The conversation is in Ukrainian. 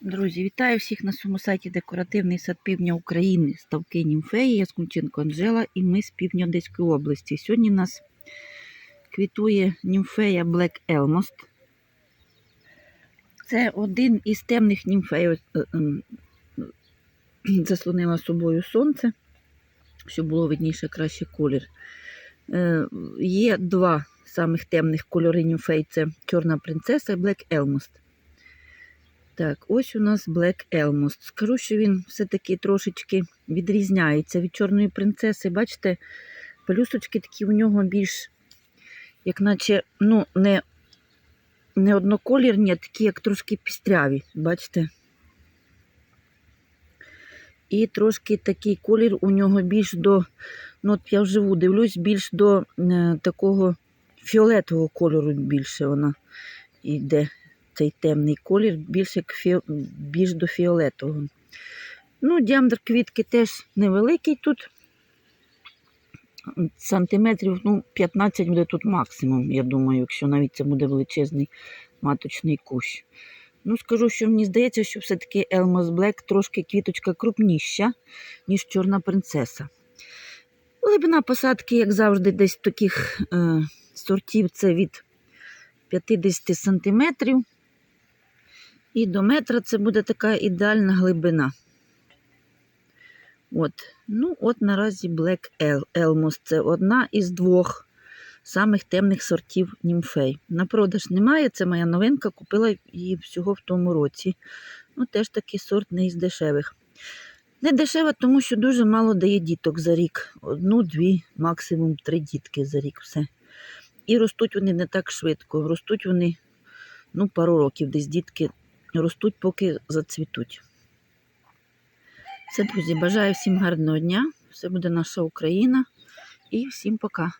Друзі, вітаю всіх на своєму сайті Декоративний сад півдня України, ставки німфеї, я Скунченко Анжела і ми з півдня Одеської області. Сьогодні нас квітує німфея Black Elmost. Це один із темних німфей. Ось, е, ем, Заслонила собою сонце, щоб було видніше краще колір. Е, Є два самих темних кольори німфей це Чорна принцеса і Black Elmost. Так, ось у нас Black Elmost. Скажу, що він все-таки трошечки відрізняється від чорної принцеси. Бачите, пелюсточки такі у нього більш, як наче, ну, не, не одноколірні, а такі, як трошки пістряві. Бачите? І трошки такий колір у нього більш до, ну от я вживу дивлюсь, більш до е, такого фіолетового кольору більше вона йде цей темний колір, більш, фі... більш до фіолетового. Ну, діаметр квітки теж невеликий тут. Сантиметрів ну, 15 буде тут максимум, я думаю, якщо навіть це буде величезний маточний кущ. Ну, скажу, що мені здається, що все-таки Elmos Black трошки квіточка крупніша, ніж чорна принцеса. Глибина посадки, як завжди, десь таких е, сортів це від 50 сантиметрів. І до метра це буде така ідеальна глибина. От. Ну, от наразі Black El- Elmos. Це одна із двох самих темних сортів німфей. На продаж немає, це моя новинка, купила її всього в тому році. Ну, теж такий сорт не із дешевих. Не дешева, тому що дуже мало дає діток за рік. Одну, дві, максимум три дітки за рік. все. І ростуть вони не так швидко. Ростуть вони ну, пару років, десь дітки ростуть, поки зацвітуть. Все, друзі, бажаю всім гарного дня. Все буде наша Україна. І всім пока.